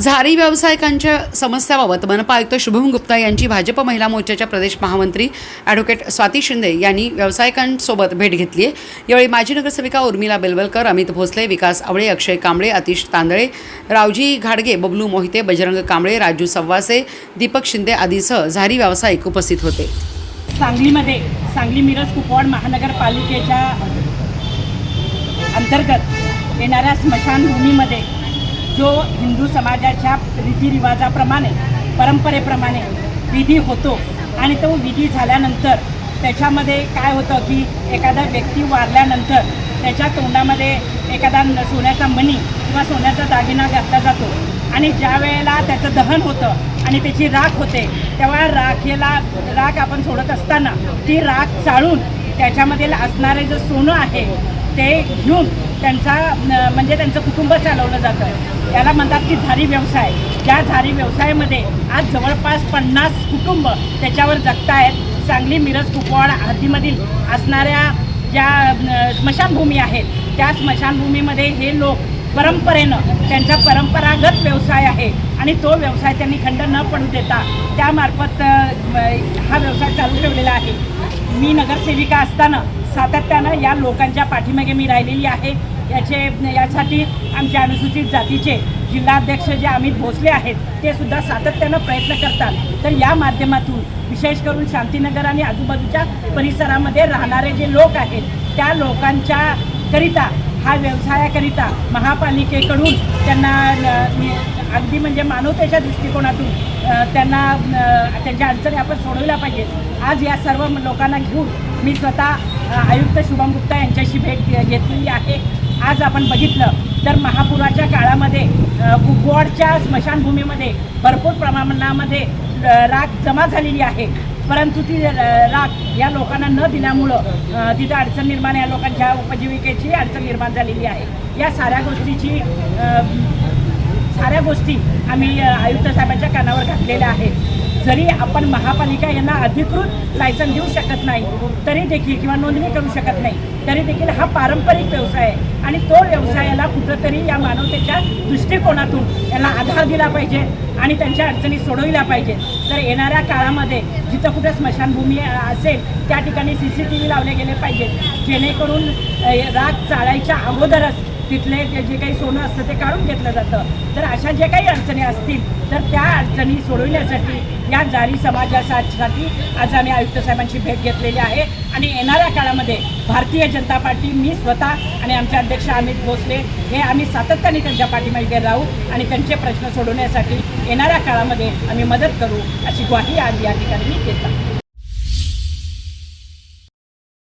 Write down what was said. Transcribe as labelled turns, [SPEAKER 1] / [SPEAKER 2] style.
[SPEAKER 1] झारी व्यावसायिकांच्या समस्याबाबत मनपा आयुक्त शुभम गुप्ता यांची भाजप महिला मोर्चाच्या प्रदेश महामंत्री ॲडव्होकेट स्वाती शिंदे यांनी व्यावसायिकांसोबत भेट घेतली आहे. यावेळी माजी नगरसेविका उर्मिला बेलवलकर अमित भोसले विकास आवळे अक्षय कांबळे अतिश तांदळे रावजी घाडगे बबलू मोहिते बजरंग कांबळे राजू सव्वासे दीपक शिंदे आदीसह झारी व्यावसायिक उपस्थित होते.
[SPEAKER 2] सांगलीमध्ये सांगली मिरज कुपवाड महानगरपालिकेच्या अंतर्गत येणाऱ्या स्मशानभूमीमध्ये जो हिंदू समाजाच्या रीतिरिवाजाप्रमाणे परंपरेप्रमाणे विधी होतो आणि तो विधी झाल्यानंतर त्याच्यामध्ये काय होतं की एखादा व्यक्ती वारल्यानंतर त्याच्या तोंडामध्ये एखादा न- सोन्याचा मणी किंवा सोन्याचा दागिना घातला जातो आणि ज्या वेळेला त्याचं दहन होतं आणि त्याची राख होते तेव्हा राखेला राख आपण सोडत असताना ती राख चाळून त्याच्यामध्ये असणारे जे सोनं आहे ते घेऊन त्यांचा म्हणजे त्यांचं कुटुंब चालवलं जातं. त्याला म्हणतात की झारी व्यवसाय. त्या झारी व्यवसायामध्ये आज जवळपास पन्नास कुटुंब त्याच्यावर जगतायत. सांगली मिरज कुपवाड हद्दीमधील असणाऱ्या ज्या स्मशानभूमी आहेत त्या स्मशानभूमीमध्ये हे लोक परंपरेनं त्यांचा परंपरागत व्यवसाय आहे आणि तो व्यवसाय त्यांनी खंड न पडू देता त्यामार्फत हा व्यवसाय चालू ठेवलेला आहे. मी नगरसेविका असताना सातत्यानं या लोकांच्या पाठीमागे मी राहिलेली आहे. याचे यासाठी आमच्या अनुसूचित जातीचे जिल्हाध्यक्ष जे अमित भोसले आहेत ते सुद्धा सातत्यानं प्रयत्न करतात. तर या माध्यमातून विशेष करून शांतीनगर आणि आजूबाजूच्या परिसरामध्ये राहणारे जे लोक आहेत त्या लोकांच्या करिता हा व्यवसायाकरिता महापालिकेकडून त्यांना अगदी म्हणजे मानवतेच्या दृष्टिकोनातून त्यांना त्यांच्या अडचणी आपण सोडवल्या पाहिजेत. आज या सर्व लोकांना घेऊन मी स्वतः आयुक्त शुभम गुप्ता यांच्याशी भेट घेतलेली आहे. आज आपण बघितलं तर महापुराच्या काळामध्ये कुपवाडच्या स्मशानभूमीमध्ये भरपूर प्रमाणामध्ये राख जमा झालेली आहे. परंतु ती राख या लोकांना न दिल्यामुळं तिथं अडचण निर्माण या लोकांच्या उपजीविकेची अडचण निर्माण झालेली आहे. या साऱ्या गोष्टीची साऱ्या गोष्टी आम्ही आयुक्त साहेबांच्या कानावर घातलेल्या आहेत. जरी आपण महापालिका यांना अधिकृत लायसन देऊ शकत नाही तरी देखील किंवा नोंदणी करू शकत नाही तरी देखील हा पारंपरिक व्यवसाय आहे. आणि तो व्यवसायाला कुठंतरी या मानवतेच्या दृष्टिकोनातून याला आधार दिला पाहिजे आणि त्यांच्या अडचणी सोडविल्या पाहिजे. तर येणाऱ्या काळामध्ये जिथं कुठं स्मशानभूमी असेल त्या ठिकाणी सी सी टी व्ही लावले गेले पाहिजेत. जेणेकरून राग चाळायच्या अगोदरच तिथले ते जे काही सोनं असतं ते काढून घेतलं जातं. तर अशा ज्या काही अडचणी असतील तर त्या अडचणी सोडवण्यासाठी या जारी समाजासाठी आज आम्ही आयुक्त साहेबांची भेट घेतलेली आहे. आणि येणाऱ्या काळामध्ये भारतीय जनता पार्टी मी स्वतः आणि आमचे अध्यक्ष अमित भोसले हे आम्ही सातत्याने त्यांच्या पाठीमागे राहू आणि त्यांचे प्रश्न सोडवण्यासाठी येणाऱ्या काळामध्ये आम्ही मदत करू अशी ग्वाही आज या ठिकाणी मी देतात